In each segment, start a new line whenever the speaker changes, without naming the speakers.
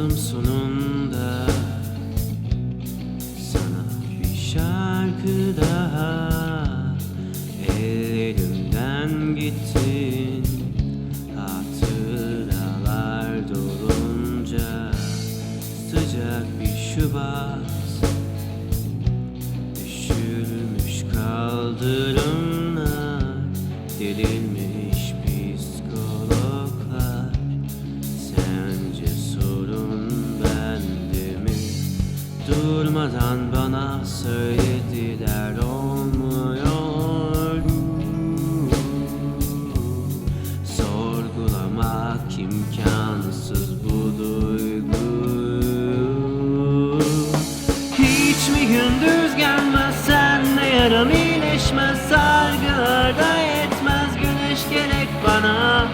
yazdım sonunda Sana bir şarkı daha Ellerimden gittin. Hatıralar dolunca Sıcak bir Şubat Durmadan bana söylediler olmuyor. Sorgulamak imkansız bu duygu Hiç mi gündüz gelmez senle yaram iyileşmez Sargılar da yetmez güneş gerek bana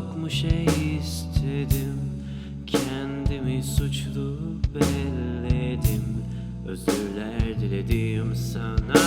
çok mu şey istedim? Kendimi suçlu belledim. Özürler diledim sana.